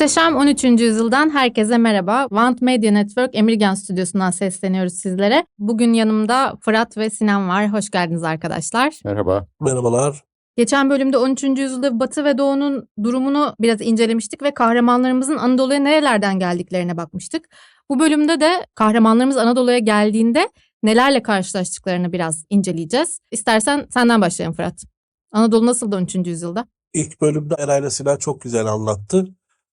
Muhteşem 13. yüzyıldan herkese merhaba. Want Media Network Emirgan Stüdyosu'ndan sesleniyoruz sizlere. Bugün yanımda Fırat ve Sinan var. Hoş geldiniz arkadaşlar. Merhaba. Merhabalar. Geçen bölümde 13. yüzyılda Batı ve Doğu'nun durumunu biraz incelemiştik ve kahramanlarımızın Anadolu'ya nerelerden geldiklerine bakmıştık. Bu bölümde de kahramanlarımız Anadolu'ya geldiğinde nelerle karşılaştıklarını biraz inceleyeceğiz. İstersen senden başlayalım Fırat. Anadolu nasıldı 13. yüzyılda? İlk bölümde Eray'la Sinan çok güzel anlattı.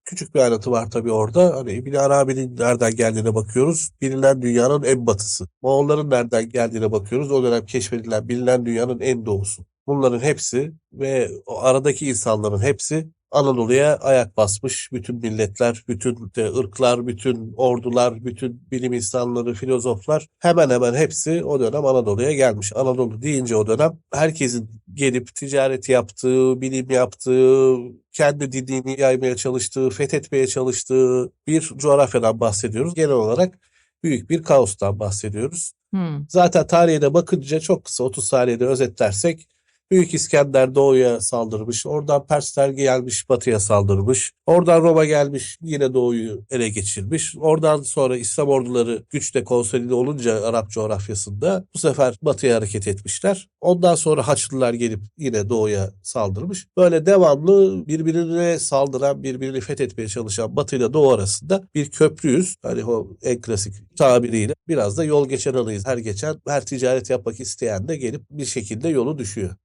Küçük bir ayrıntı var tabii orada. Hani İbn Arabi'nin nereden geldiğine bakıyoruz. Bilinen dünyanın en batısı. Moğolların nereden geldiğine bakıyoruz. O dönem keşfedilen bilinen dünyanın en doğusu. Bunların hepsi ve o aradaki insanların hepsi Anadolu'ya ayak basmış. Bütün milletler, bütün de ırklar, bütün ordular, bütün bilim insanları, filozoflar hemen hemen hepsi o dönem Anadolu'ya gelmiş. Anadolu deyince o dönem herkesin gelip ticaret yaptığı, bilim yaptığı, kendi dinini yaymaya çalıştığı, fethetmeye çalıştığı bir coğrafyadan bahsediyoruz. Genel olarak büyük bir kaostan bahsediyoruz. Hmm. Zaten tarihine bakınca çok kısa 30 saniyede özetlersek Büyük İskender doğuya saldırmış. Oradan Persler gelmiş batıya saldırmış. Oradan Roma gelmiş yine doğuyu ele geçirmiş. Oradan sonra İslam orduları güçle konsolide olunca Arap coğrafyasında bu sefer batıya hareket etmişler. Ondan sonra Haçlılar gelip yine doğuya saldırmış. Böyle devamlı birbirine saldıran, birbirini fethetmeye çalışan batı ile doğu arasında bir köprüyüz. Hani o en klasik tabiriyle biraz da yol geçen anıyız. Her geçen, her ticaret yapmak isteyen de gelip bir şekilde yolu düşüyor.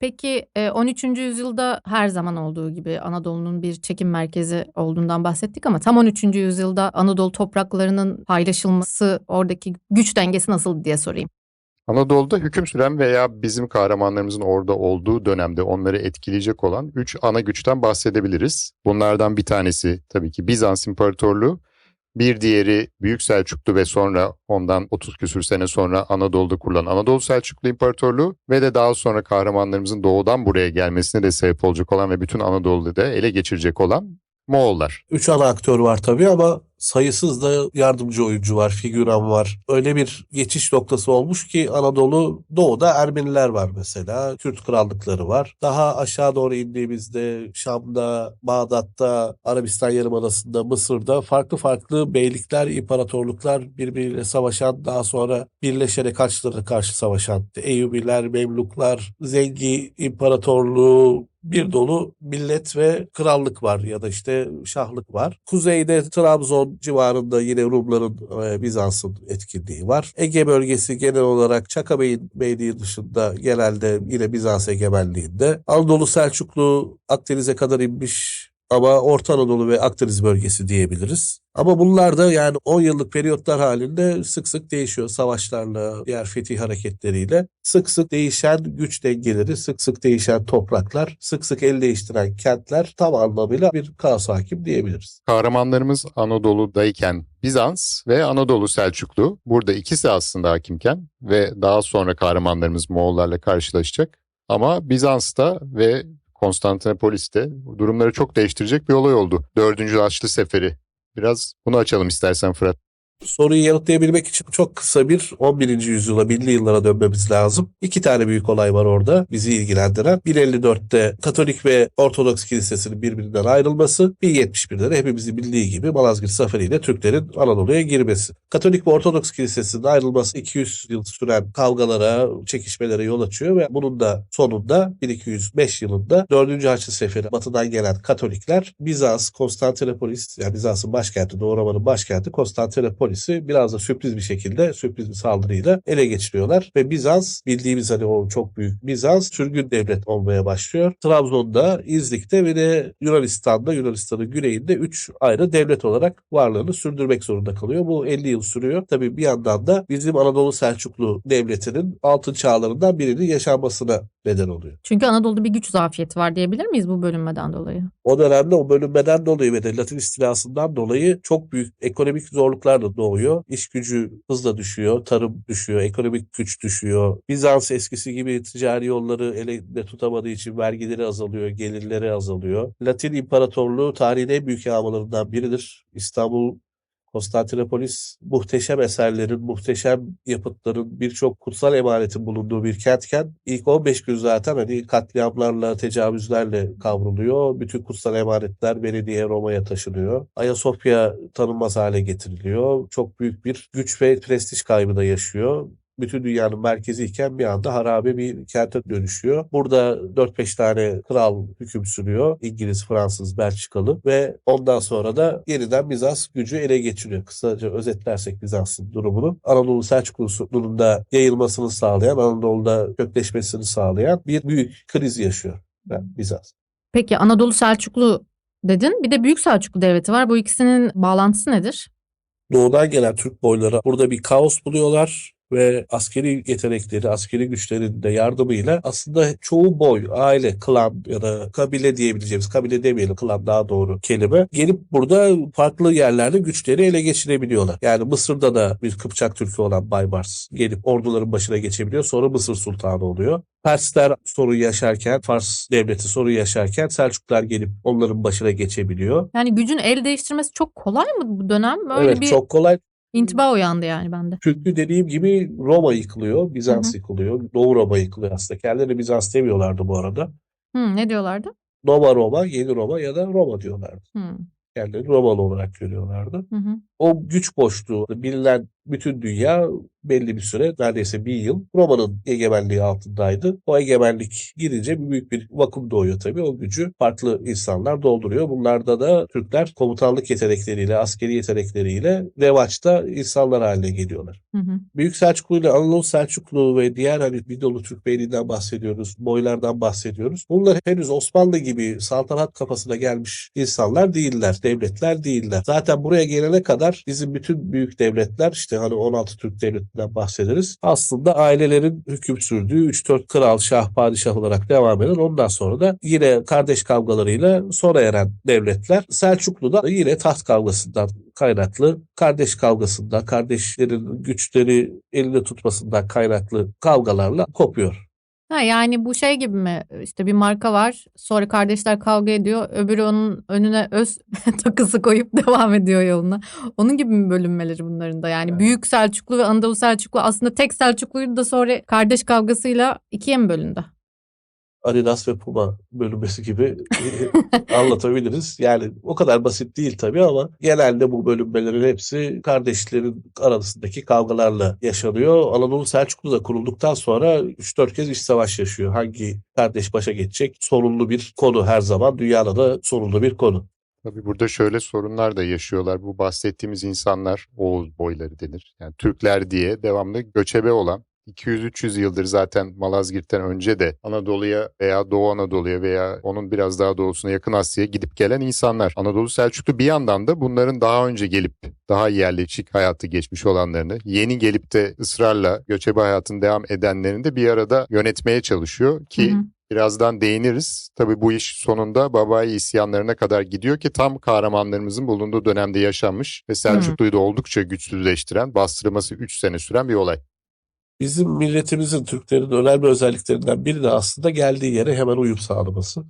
Peki e, 13. yüzyılda her zaman olduğu gibi Anadolu'nun bir çekim merkezi olduğundan bahsettik ama tam 13. yüzyılda Anadolu topraklarının paylaşılması, oradaki güç dengesi nasıl diye sorayım. Anadolu'da hüküm süren veya bizim kahramanlarımızın orada olduğu dönemde onları etkileyecek olan üç ana güçten bahsedebiliriz. Bunlardan bir tanesi tabii ki Bizans İmparatorluğu. Bir diğeri Büyük Selçuklu ve sonra ondan 30 küsür sene sonra Anadolu'da kurulan Anadolu Selçuklu İmparatorluğu ve de daha sonra kahramanlarımızın doğudan buraya gelmesine de sebep olacak olan ve bütün Anadolu'da da ele geçirecek olan Moğollar. Üç ana aktör var tabii ama sayısız da yardımcı oyuncu var, figüran var. Öyle bir geçiş noktası olmuş ki Anadolu doğuda Ermeniler var mesela. Kürt krallıkları var. Daha aşağı doğru indiğimizde Şam'da, Bağdat'ta, Arabistan Yarımadası'nda, Mısır'da farklı farklı beylikler, imparatorluklar birbiriyle savaşan, daha sonra birleşerek Haçlılara karşı savaşan Eyyubiler, Memluklar, Zengi İmparatorluğu, bir dolu millet ve krallık var ya da işte şahlık var. Kuzeyde Trabzon civarında yine Rumların, e, Bizans'ın etkinliği var. Ege bölgesi genel olarak Çaka Bey'in beyliği dışında genelde yine Bizans egemenliğinde. Anadolu Selçuklu Akdeniz'e kadar inmiş ama Orta Anadolu ve Akdeniz bölgesi diyebiliriz. Ama bunlar da yani 10 yıllık periyotlar halinde sık sık değişiyor savaşlarla, diğer fetih hareketleriyle. Sık sık değişen güç dengeleri, sık sık değişen topraklar, sık sık el değiştiren kentler tam anlamıyla bir kaos hakim diyebiliriz. Kahramanlarımız Anadolu'dayken Bizans ve Anadolu Selçuklu burada ikisi aslında hakimken ve daha sonra kahramanlarımız Moğollarla karşılaşacak. Ama Bizans'ta ve Konstantinopolis'te durumları çok değiştirecek bir olay oldu. Dördüncü Haçlı Seferi. Biraz bunu açalım istersen Fırat. Soruyu yanıtlayabilmek için çok kısa bir 11. yüzyıla, binli yıllara dönmemiz lazım. İki tane büyük olay var orada bizi ilgilendiren. 1054'te Katolik ve Ortodoks kilisesinin birbirinden ayrılması. 1071'de de hepimizin bildiği gibi Malazgirt Zaferi ile Türklerin Anadolu'ya girmesi. Katolik ve Ortodoks kilisesinin ayrılması 200 yıl süren kavgalara, çekişmelere yol açıyor ve bunun da sonunda 1205 yılında 4. Haçlı Seferi batıdan gelen Katolikler Bizans, Konstantinopolis yani Bizans'ın başkenti, Doğu Roma'nın başkenti Konstantinopolis'i biraz da sürpriz bir şekilde, sürpriz bir saldırıyla ele geçiriyorlar ve Bizans bildiğimiz hani o çok büyük Bizans sürgün devlet olmaya başlıyor. Trabzon'da, İznik'te ve de Yunanistan'da, Yunanistan'ın güneyinde 3 ayrı devlet olarak varlığını sürdürmek zorunda kalıyor. Bu 50 yıl sürüyor. Tabii bir yandan da bizim Anadolu Selçuklu Devleti'nin altın çağlarından birinin yaşanmasına neden oluyor. Çünkü Anadolu'da bir güç zafiyeti var diyebilir miyiz bu bölünmeden dolayı? O dönemde o bölünmeden dolayı ve de Latin istilasından dolayı çok büyük ekonomik zorluklar da doğuyor. İş gücü hızla düşüyor, tarım düşüyor, ekonomik güç düşüyor. Bizans eskisi gibi ticari yolları elinde tutamadığı için vergileri azalıyor, gelirleri azalıyor. Latin İmparatorluğu tarihin en büyük yağmalarından biridir. İstanbul Konstantinopolis muhteşem eserlerin, muhteşem yapıtların, birçok kutsal emanetin bulunduğu bir kentken ilk 15 gün zaten hani katliamlarla, tecavüzlerle kavruluyor. Bütün kutsal emanetler Venedik'e, Roma'ya taşınıyor. Ayasofya tanınmaz hale getiriliyor. Çok büyük bir güç ve prestij kaybı da yaşıyor bütün dünyanın merkeziyken bir anda harabe bir kente dönüşüyor. Burada 4-5 tane kral hüküm sürüyor. İngiliz, Fransız, Belçikalı ve ondan sonra da yeniden Bizans gücü ele geçiriyor. Kısaca özetlersek Bizans'ın durumunu. Anadolu Selçuklu'nun da yayılmasını sağlayan, Anadolu'da kökleşmesini sağlayan bir büyük kriz yaşıyor Bizans. Peki Anadolu Selçuklu dedin. Bir de Büyük Selçuklu Devleti var. Bu ikisinin bağlantısı nedir? Doğudan gelen Türk boyları burada bir kaos buluyorlar ve askeri yetenekleri, askeri güçlerin de yardımıyla aslında çoğu boy, aile, klan ya da kabile diyebileceğimiz, kabile demeyelim, klan daha doğru kelime, gelip burada farklı yerlerde güçleri ele geçirebiliyorlar. Yani Mısır'da da bir Kıpçak Türk'ü olan Baybars gelip orduların başına geçebiliyor. Sonra Mısır Sultanı oluyor. Persler sorun yaşarken, Fars devleti sorun yaşarken Selçuklular gelip onların başına geçebiliyor. Yani gücün el değiştirmesi çok kolay mı bu dönem? Böyle evet bir çok kolay. İntiba uyandı yani bende. Çünkü dediğim gibi Roma yıkılıyor, Bizans Hı hı. yıkılıyor, Doğu Roma yıkılıyor aslında. Kendileri Bizans demiyorlardı bu arada. Hı, ne diyorlardı? Nova Roma, Yeni Roma ya da Roma diyorlardı. Hı, Kendileri Romalı olarak görüyorlardı. hı hı. O güç boşluğu bilinen bütün dünya belli bir süre neredeyse bir yıl Roma'nın egemenliği altındaydı. O egemenlik girince büyük bir vakum doğuyor tabii. O gücü farklı insanlar dolduruyor. Bunlarda da Türkler komutanlık yetenekleriyle, askeri yetenekleriyle revaçta insanlar haline geliyorlar. Hı hı. Büyük Selçuklu ile Anadolu Selçuklu ve diğer hani Midolu Türk Beyliği'nden bahsediyoruz, boylardan bahsediyoruz. Bunlar henüz Osmanlı gibi saltanat kafasına gelmiş insanlar değiller, devletler değiller. Zaten buraya gelene kadar bizim bütün büyük devletler işte hani 16 Türk devletinden bahsederiz. Aslında ailelerin hüküm sürdüğü 3-4 kral, şah, padişah olarak devam eden ondan sonra da yine kardeş kavgalarıyla sona eren devletler. Selçuklu da yine taht kavgasından kaynaklı, kardeş kavgasından, kardeşlerin güçleri elinde tutmasından kaynaklı kavgalarla kopuyor. Ha, yani bu şey gibi mi? İşte bir marka var. Sonra kardeşler kavga ediyor. Öbürü onun önüne öz takısı koyup devam ediyor yoluna. Onun gibi mi bölünmeleri bunların da? Yani Evet. Büyük Selçuklu ve Anadolu Selçuklu aslında tek Selçukluydu da sonra kardeş kavgasıyla ikiye mi bölündü? Adidas ve Puma bölünmesi gibi anlatabiliriz. Yani o kadar basit değil tabii ama genelde bu bölünmelerin hepsi kardeşlerin arasındaki kavgalarla yaşanıyor. Anadolu Selçuklu da kurulduktan sonra 3-4 kez iç savaş yaşıyor. Hangi kardeş başa geçecek? Sorunlu bir konu her zaman. Dünyada da sorunlu bir konu. Tabii burada şöyle sorunlar da yaşıyorlar. Bu bahsettiğimiz insanlar Oğuz boyları denir. Yani Türkler diye devamlı göçebe olan 200-300 yıldır zaten Malazgirt'ten önce de Anadolu'ya veya Doğu Anadolu'ya veya onun biraz daha doğusuna yakın Asya'ya gidip gelen insanlar. Anadolu Selçuklu bir yandan da bunların daha önce gelip daha yerleşik hayatı geçmiş olanlarını, yeni gelip de ısrarla göçebe hayatını devam edenlerini de bir arada yönetmeye çalışıyor ki Hı hı. Birazdan değiniriz. Tabii bu iş sonunda Babai isyanlarına kadar gidiyor ki tam kahramanlarımızın bulunduğu dönemde yaşanmış ve Selçuklu'yu da oldukça güçsüzleştiren, bastırması 3 sene süren bir olay. Bizim milletimizin, Türklerin önemli özelliklerinden biri de aslında geldiği yere hemen uyum sağlaması.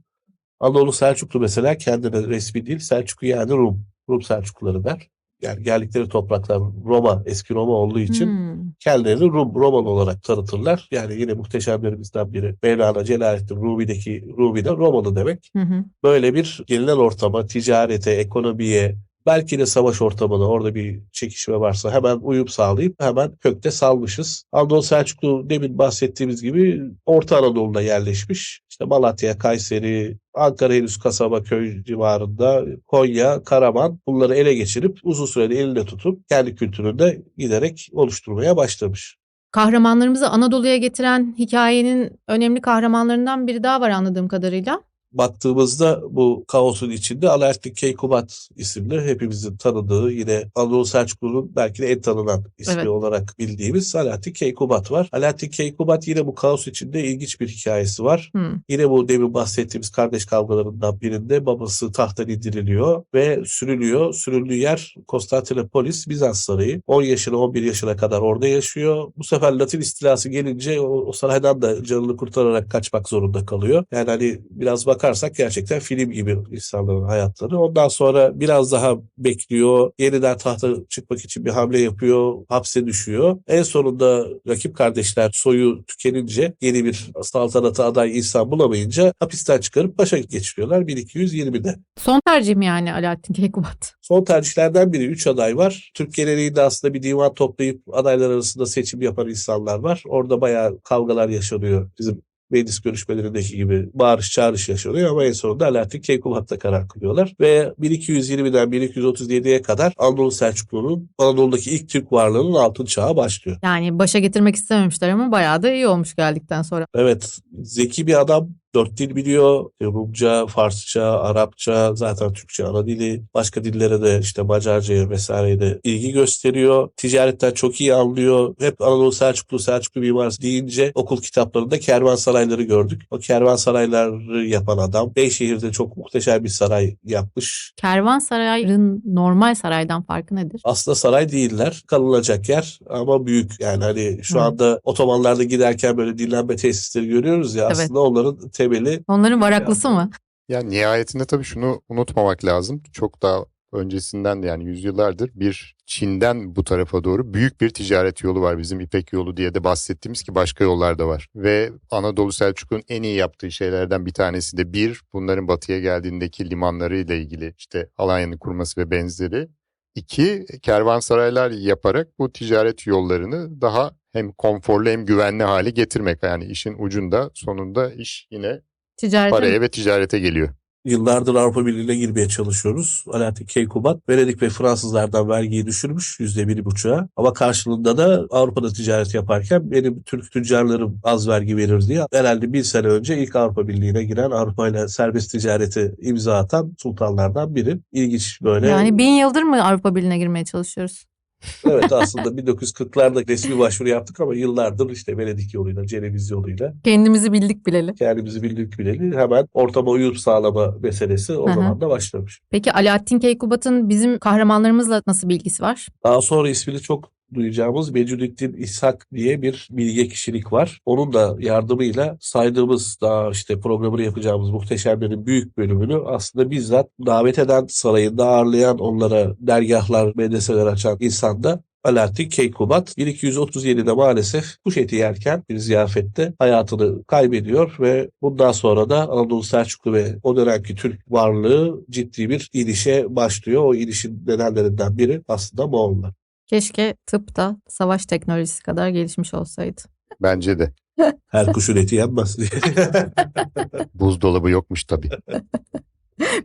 Anadolu Selçuklu mesela kendine resmi değil, Selçuklu yani Rum, Rum Selçukluları der. Yani geldikleri topraklar Roma, eski Roma olduğu için Hmm. kendilerini Rum, Romalı olarak tanıtırlar. Yani yine muhteşemlerimizden biri Mevlana Celaleddin Rumi'deki Rumi de Romalı demek. Hı hı. Böyle bir gelinen ortama, ticarete, ekonomiye, belki de savaş ortamına orada bir çekişme varsa hemen uyum sağlayıp hemen kökte salmışız. Anadolu Selçuklu demin bahsettiğimiz gibi Orta Anadolu'da yerleşmiş. İşte Malatya, Kayseri, Ankara henüz kasaba köy civarında, Konya, Karaman bunları ele geçirip uzun sürede elinde tutup kendi kültüründe giderek oluşturmaya başlamış. Kahramanlarımızı Anadolu'ya getiren hikayenin önemli kahramanlarından biri daha var anladığım kadarıyla. Baktığımızda bu kaosun içinde Alaaddin Keykubat isimli hepimizin tanıdığı yine Anadolu Selçuklu'nun belki de en tanınan ismi Evet. olarak bildiğimiz Alaaddin Keykubat var. Alaaddin Keykubat yine bu kaos içinde ilginç bir hikayesi var. Hmm. Yine bu demin bahsettiğimiz kardeş kavgalarından birinde babası tahttan indiriliyor ve sürülüyor. Sürüldüğü yer Konstantinopolis, Bizans Sarayı. 10 yaşına 11 yaşına kadar orada yaşıyor. Bu sefer Latin istilası gelince o, o saraydan da canını kurtararak kaçmak zorunda kalıyor. Yani hani biraz bak bakarsak gerçekten film gibi insanların hayatları. Ondan sonra biraz daha bekliyor. Yeniden tahta çıkmak için bir hamle yapıyor. Hapse düşüyor. En sonunda rakip kardeşler soyu tükenince yeni bir saltanata aday insan bulamayınca hapisten çıkarıp başa geçiriyorlar 1220'de. Son tercihim yani Alaaddin Keykubat. Son tercihlerden biri 3 aday var. Türk geleneğinde aslında bir divan toplayıp adaylar arasında seçim yapan insanlar var. Orada bayağı kavgalar yaşanıyor. Bizim meclis görüşmelerindeki gibi bağırış çağrış yaşanıyor ama en sonunda Alaaddin Keykubat'ta karar kılıyorlar. Ve 1220'den 1237'ye kadar Anadolu Selçuklu'nun Anadolu'daki ilk Türk varlığının altın çağı başlıyor. Yani başa getirmek istememişler ama bayağı da iyi olmuş geldikten sonra. Evet zeki bir adam dört dil biliyor. Rumca, Farsça, Arapça, zaten Türkçe ana dili. Başka dillere de işte Macarca'ya vesaireye de ilgi gösteriyor. Ticaretten çok iyi anlıyor. Hep Anadolu Selçuklu, Selçuklu mimarisi deyince okul kitaplarında kervansarayları gördük. O kervansarayları yapan adam Beyşehir'de çok muhteşem bir saray yapmış. Kervansarayın normal saraydan farkı nedir? Aslında saray değiller. Kalınacak yer ama büyük. Yani hani şu Hı. anda otomanlarda giderken böyle dinlenme tesisleri görüyoruz ya Evet. aslında onların temeli Onların varaklısı mı? Yani nihayetinde tabii şunu unutmamak lazım. Çok daha öncesinden de yani yüzyıllardır bir Çin'den bu tarafa doğru büyük bir ticaret yolu var. Bizim İpek yolu diye de bahsettiğimiz ki başka yollar da var. Ve Anadolu Selçuklu'nun en iyi yaptığı şeylerden bir tanesi de bir bunların batıya geldiğindeki limanları ile ilgili işte Alanya'nın kurması ve benzeri. İki kervansaraylar yaparak bu ticaret yollarını daha hem konforlu hem güvenli hale getirmek. Yani işin ucunda sonunda iş yine Ticarete paraya ve ticarete geliyor. Yıllardır Avrupa Birliği'ne girmeye çalışıyoruz. Alaaddin Keykubat, Venedik ve Fransızlardan vergiyi düşürmüş yüzde bir buçuğa. Ama karşılığında da Avrupa'da ticaret yaparken benim Türk tüccarlarım az vergi verir diye herhalde bir sene önce ilk Avrupa Birliği'ne giren Avrupa ile serbest ticareti imza atan sultanlardan biri. İlginç böyle. Yani bin yıldır mı Avrupa Birliği'ne girmeye çalışıyoruz? Evet aslında 1940'larda resmi başvuru yaptık ama yıllardır işte Venedik yoluyla, Ceneviz yoluyla Kendimizi bildik bileli. kendimizi bildik bileli hemen ortama uyum sağlama meselesi o Hı hı. zaman da başlamış. Peki Alaaddin Keykubat'ın bizim kahramanlarımızla nasıl bir ilgisi var? Daha sonra ismini çok duyacağımız Mecnunettin İshak diye bir bilge kişilik var. Onun da yardımıyla saydığımız daha işte programını yapacağımız muhteşemlerin büyük bölümünü aslında bizzat davet eden sarayında ağırlayan onlara dergahlar, medreseler açan insan da Alaaddin Keykubat 1237'de maalesef kuş eti yerken bir ziyafette hayatını kaybediyor ve bundan sonra da Anadolu Selçuklu ve o dönemki Türk varlığı ciddi bir inişe başlıyor. O inişin nedenlerinden biri aslında Moğollar. Keşke tıp da savaş teknolojisi kadar gelişmiş olsaydı. Bence de. Her kuşun eti yenmez diye. Buzdolabı yokmuş tabii.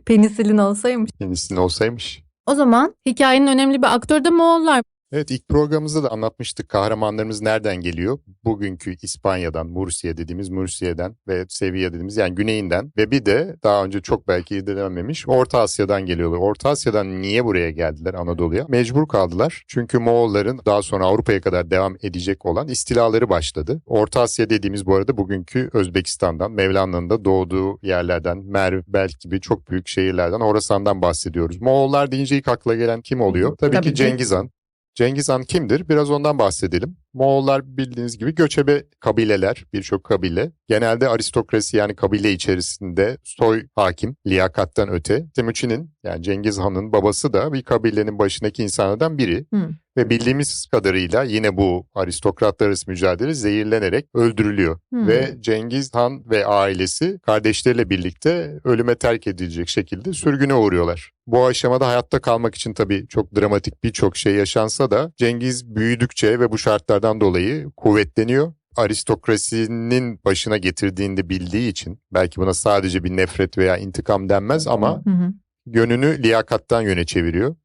Penisilin olsaymış. Yenisinin olsaymış. O zaman hikayenin önemli bir aktörü de Moğollar. Evet ilk programımızda da anlatmıştık kahramanlarımız nereden geliyor? Bugünkü İspanya'dan, Mursiye dediğimiz Mursiye'den ve Sevilla dediğimiz yani güneyinden ve bir de daha önce çok belki irdelenmemiş Orta Asya'dan geliyorlar. Orta Asya'dan niye buraya geldiler Anadolu'ya? Mecbur kaldılar. Çünkü Moğolların daha sonra Avrupa'ya kadar devam edecek olan istilaları başladı. Orta Asya dediğimiz bu arada bugünkü Özbekistan'dan, Mevlana'nın da doğduğu yerlerden, Merv, Belk gibi çok büyük şehirlerden, Horasan'dan bahsediyoruz. Moğollar deyince ilk akla gelen kim oluyor? Tabii, Tabii ki ki. Cengiz Han. Cengiz Han kimdir? Biraz ondan bahsedelim. Moğollar bildiğiniz gibi göçebe kabileler, birçok kabile. Genelde aristokrasi yani kabile içerisinde soy hakim, liyakattan öte. Temüçin'in yani Cengiz Han'ın babası da bir kabilenin başındaki insanlardan biri. Hı. Ve bildiğimiz kadarıyla yine bu aristokratlar arası mücadele zehirlenerek öldürülüyor. Hmm. Ve Cengiz Han ve ailesi kardeşleriyle birlikte ölüme terk edilecek şekilde sürgüne uğruyorlar. Bu aşamada hayatta kalmak için tabii çok dramatik birçok şey yaşansa da Cengiz büyüdükçe ve bu şartlardan dolayı kuvvetleniyor. Aristokrasinin başına getirdiğinde bildiği için belki buna sadece bir nefret veya intikam denmez ama Hı hı. yönünü liyakattan yöne çeviriyor.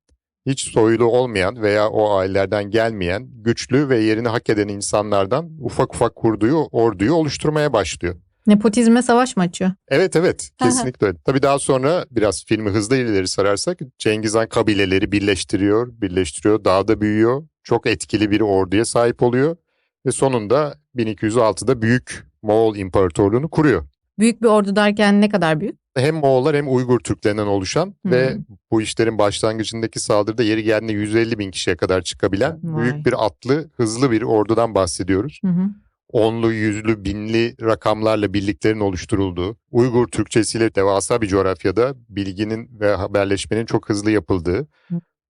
Hiç soylu olmayan veya o ailelerden gelmeyen, güçlü ve yerini hak eden insanlardan ufak ufak kurduğu orduyu oluşturmaya başlıyor. Nepotizme savaş mı açıyor? Evet evet kesinlikle öyle. Tabii daha sonra biraz filmi hızlı ileri sararsak Cengiz Han kabileleri birleştiriyor, birleştiriyor, daha da büyüyor. Çok etkili bir orduya sahip oluyor ve sonunda 1206'da büyük Moğol İmparatorluğunu kuruyor. Büyük bir ordu derken ne kadar büyük? Hem Moğollar hem Uygur Türklerinden oluşan Hı. ve bu işlerin başlangıcındaki saldırıda yeri geldiğinde 150 bin kişiye kadar çıkabilen Vay. büyük bir atlı, hızlı bir ordudan bahsediyoruz. Hı. onlu, yüzlü, binli rakamlarla birliklerin oluşturulduğu, Uygur Türkçesiyle devasa bir coğrafyada bilginin ve haberleşmenin çok hızlı yapıldığı,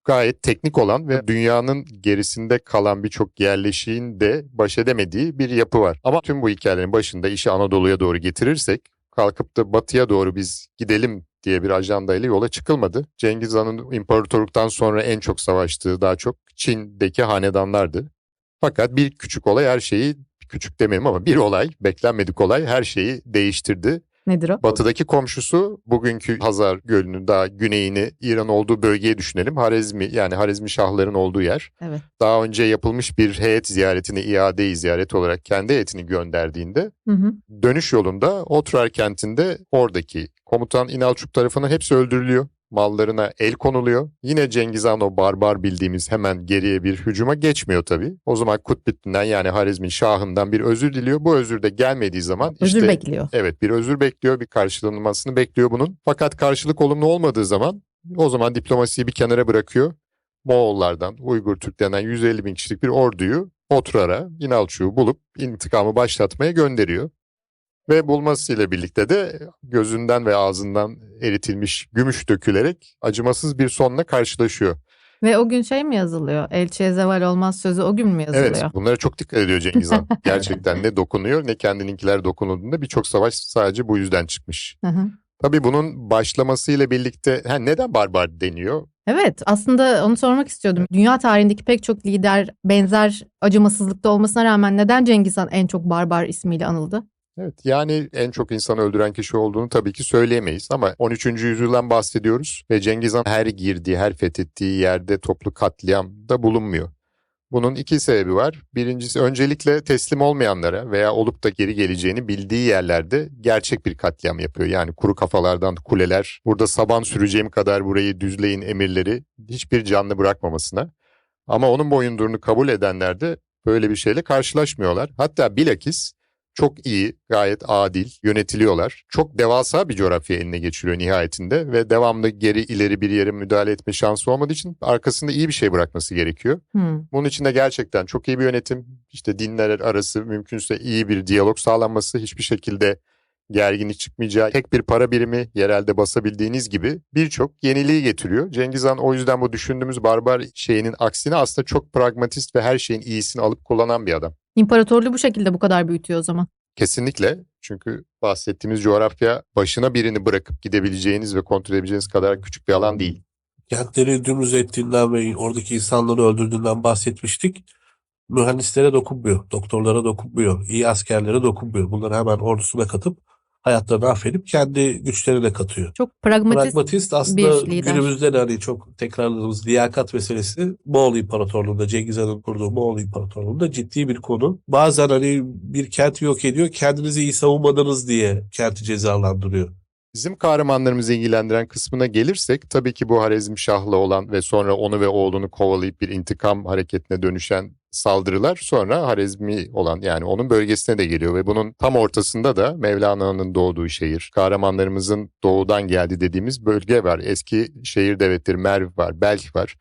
gayet teknik olan ve dünyanın gerisinde kalan birçok yerleşiğin de baş edemediği bir yapı var. Ama tüm bu hikayelerin başında işi Anadolu'ya doğru getirirsek, kalkıp da batıya doğru biz gidelim diye bir ajandayla yola çıkılmadı. Cengiz Han'ın imparatorluktan sonra en çok savaştığı daha çok Çin'deki hanedanlardı. Fakat bir küçük olay her şeyi, küçük demeyeyim ama bir olay, beklenmedik olay her şeyi değiştirdi. Nedir o? Batıdaki komşusu bugünkü Hazar Gölü'nün daha güneyini İran olduğu bölgeye düşünelim. Harezmi yani Harezmi Şahların olduğu yer. Evet. Daha önce yapılmış bir heyet ziyaretini iade ziyaret olarak kendi heyetini gönderdiğinde Hı hı. dönüş yolunda Otrar kentinde oradaki komutan İnalçuk tarafından hepsi öldürülüyor. Mallarına el konuluyor. Yine Cengiz Han o barbar bildiğimiz hemen geriye bir hücuma geçmiyor tabii. O zaman Kutbettin'den yani Harizm'in şahından bir özür diliyor. Bu özür de gelmediği zaman Özür işte bekliyor. Evet bir özür bekliyor, bir karşılanmasını bekliyor bunun. Fakat karşılık olumlu olmadığı zaman o zaman diplomasiyi bir kenara bırakıyor. Moğollardan, Uygur Türklerinden 150 bin kişilik bir orduyu Otrar'a, İnalçu'yu bulup intikamı başlatmaya gönderiyor. Ve bulmasıyla birlikte de gözünden ve ağzından eritilmiş gümüş dökülerek acımasız bir sonla karşılaşıyor. Ve o gün şey mi yazılıyor? Elçiye zeval olmaz sözü o gün mü yazılıyor? Evet bunlara çok dikkat ediyor Cengiz Han. Gerçekten ne dokunuyor ne kendininkiler dokunulduğunda birçok savaş sadece bu yüzden çıkmış. Hı hı. Tabii bunun başlamasıyla birlikte ha, neden barbar deniyor? Evet aslında onu sormak istiyordum. Dünya tarihindeki pek çok lider benzer acımasızlıkta olmasına rağmen neden Cengiz Han en çok barbar ismiyle anıldı? Evet yani en çok insanı öldüren kişi olduğunu tabii ki söyleyemeyiz ama 13. yüzyıldan bahsediyoruz ve Cengiz Han her girdiği, her fethettiği yerde toplu katliamda bulunmuyor. Bunun iki sebebi var. Birincisi öncelikle teslim olmayanlara veya olup da geri geleceğini bildiği yerlerde gerçek bir katliam yapıyor. Yani kuru kafalardan kuleler, burada saban süreceğim kadar burayı düzleyin emirleri hiçbir canlı bırakmamasına. Ama onun boyundurunu kabul edenler de böyle bir şeyle karşılaşmıyorlar. Hatta bilakis çok iyi, gayet adil yönetiliyorlar. Çok devasa bir coğrafya eline geçiriyor nihayetinde ve devamlı geri ileri bir yere müdahale etme şansı olmadığı için arkasında iyi bir şey bırakması gerekiyor. Hmm. Bunun için de gerçekten çok iyi bir yönetim, işte dinler arası mümkünse iyi bir diyalog sağlanması, hiçbir şekilde gerginlik çıkmayacağı, tek bir para birimi yerelde basabildiğiniz gibi birçok yeniliği getiriyor. Cengiz Han o yüzden bu düşündüğümüz barbar şeyinin aksine aslında çok pragmatist ve her şeyin iyisini alıp kullanan bir adam. İmparatorluğu bu şekilde bu kadar büyütüyor o zaman. Kesinlikle. Çünkü bahsettiğimiz coğrafya başına birini bırakıp gidebileceğiniz ve kontrol edebileceğiniz kadar küçük bir alan değil. Kentleri dümdüz ettiğinden ve oradaki insanları öldürdüğünden bahsetmiştik. Mühendislere dokunmuyor, doktorlara dokunmuyor, iyi askerlere dokunmuyor. Bunları hemen ordusuna katıp hayatlarını affedip kendi güçlerine katıyor. Çok pragmatist. Pragmatist aslında bir lider. günümüzde de hani çok tekrarladığımız liyakat meselesi Moğol İmparatorluğu'nda Cengiz Han'ın kurduğu Moğol İmparatorluğu'nda ciddi bir konu. Bazen hani bir kenti yok ediyor kendinizi iyi savunmadınız diye kenti cezalandırıyor. Bizim kahramanlarımızı ilgilendiren kısmına gelirsek tabii ki bu Harezm Şah'la olan ve sonra onu ve oğlunu kovalayıp bir intikam hareketine dönüşen saldırılar sonra Harezmi olan yani onun bölgesine de geliyor ve bunun tam ortasında da Mevlana'nın doğduğu şehir, kahramanlarımızın doğudan geldi dediğimiz bölge var. Eski şehir devletleri Merv var, Belk var.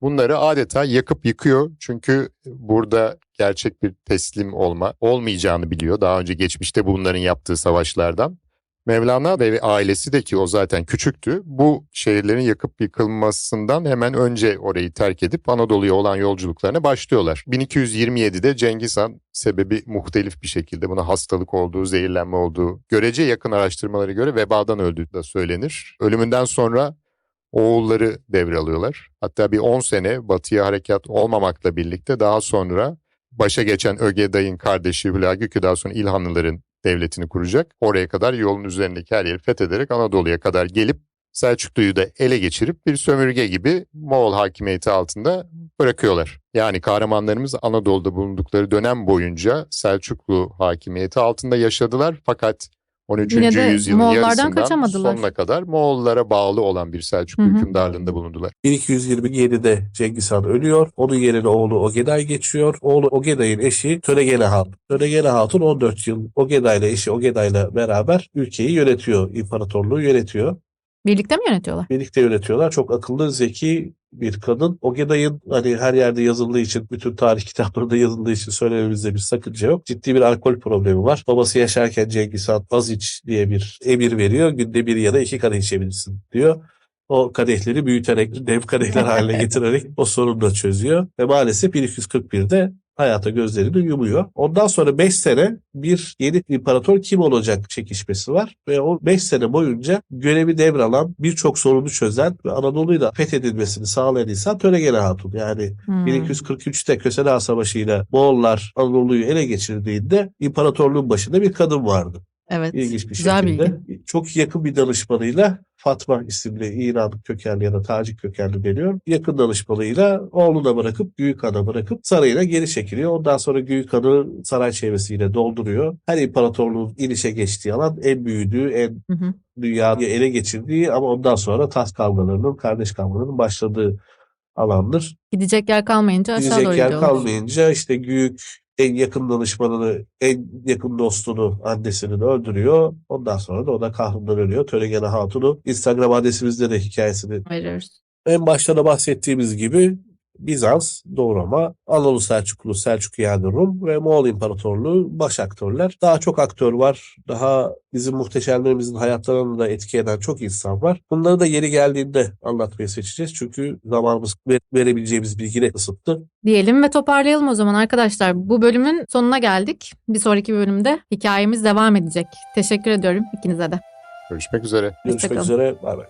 Bunları adeta yakıp yıkıyor çünkü burada gerçek bir teslim olma olmayacağını biliyor. Daha önce geçmişte bunların yaptığı savaşlardan. Mevlana ve ailesi de ki o zaten küçüktü. Bu şehirlerin yakıp yıkılmasından hemen önce orayı terk edip Anadolu'ya olan yolculuklarına başlıyorlar. 1227'de Cengiz Han sebebi muhtelif bir şekilde buna hastalık olduğu, zehirlenme olduğu, görece yakın araştırmalara göre vebadan öldüğü da söylenir. Ölümünden sonra oğulları devralıyorlar. Hatta bir 10 sene batıya harekat olmamakla birlikte daha sonra başa geçen Ögeday'ın kardeşi Hülagü daha sonra İlhanlıların devletini kuracak. Oraya kadar yolun üzerindeki her yeri fethederek Anadolu'ya kadar gelip Selçuklu'yu da ele geçirip bir sömürge gibi Moğol hakimiyeti altında bırakıyorlar. Yani kahramanlarımız Anadolu'da bulundukları dönem boyunca Selçuklu hakimiyeti altında yaşadılar fakat 13. Yine de yüzyılın Moğollardan yarısından kaçamadılar. sonuna kadar Moğollara bağlı olan bir Selçuklu Hı hı. hükümdarlığında bulundular. 1227'de Cengiz Han ölüyor. Onun yerine oğlu Ogeday geçiyor. Oğlu Ogeday'ın eşi Töregene Han. Töregene Hatun 14 yıl Ogeday'la eşi Ogeday'la beraber ülkeyi yönetiyor, imparatorluğu yönetiyor. Birlikte mi yönetiyorlar? birlikte yönetiyorlar. Çok akıllı, zeki bir kadın. Ogeday'ın hani her yerde yazıldığı için, bütün tarih kitaplarında yazıldığı için söylememizde bir sakınca yok. Ciddi bir alkol problemi var. Babası yaşarken Cengiz Han az iç diye bir emir veriyor. Günde bir ya da iki kadeh içebilirsin diyor. O kadehleri büyüterek, dev kadehler haline getirerek o sorunu da çözüyor. Ve maalesef 1241'de hayata gözlerini yumuyor. Ondan sonra 5 sene bir yeni imparator kim olacak çekişmesi var. Ve o 5 sene boyunca görevi devralan, birçok sorunu çözen ve Anadolu'yu da fethedilmesini sağlayan insan Töregene Hatun. Yani Hmm. 1243'te Kösele Ağa Savaşı'yla Moğollar Anadolu'yu ele geçirdiğinde imparatorluğun başında bir kadın vardı. Evet. İlginç bir Güzel şekilde. Çok yakın bir danışmanıyla Fatma isimli İran kökenli ya da Tacik kökenli deniyor. Yakın danışmanıyla oğluna bırakıp Büyük Han'a bırakıp sarayına geri çekiliyor. Ondan sonra Büyük Han'ı saray çevresiyle dolduruyor. Her imparatorluğun inişe geçtiği alan en büyüdüğü, en Hı hı. dünyayı ele geçirdiği ama ondan sonra taht kavgalarının, kardeş kavgalarının başladığı alandır. Gidecek yer kalmayınca aşağı Gidecek doğru yer gidiyorlar. kalmayınca işte Güyük en yakın danışmanını, en yakın dostunu, annesini de öldürüyor. Ondan sonra da o da kahrından ölüyor. Töregene Hatun'u Instagram adresimizde de hikayesini Veriyoruz. en başta da bahsettiğimiz gibi Bizans, Doğu Roma, Anadolu Selçuklu, Selçuk yani Rum ve Moğol İmparatorluğu baş aktörler. Daha çok aktör var. Daha bizim muhteşemlerimizin hayatlarını da etki eden çok insan var. Bunları da yeri geldiğinde anlatmayı seçeceğiz. Çünkü zamanımız ve- verebileceğimiz bilgi de kısıtlı. Diyelim ve toparlayalım o zaman arkadaşlar. Bu bölümün sonuna geldik. Bir sonraki bölümde hikayemiz devam edecek. Teşekkür ediyorum ikinize de. Görüşmek üzere. Görüşmek üzere. Bay bay.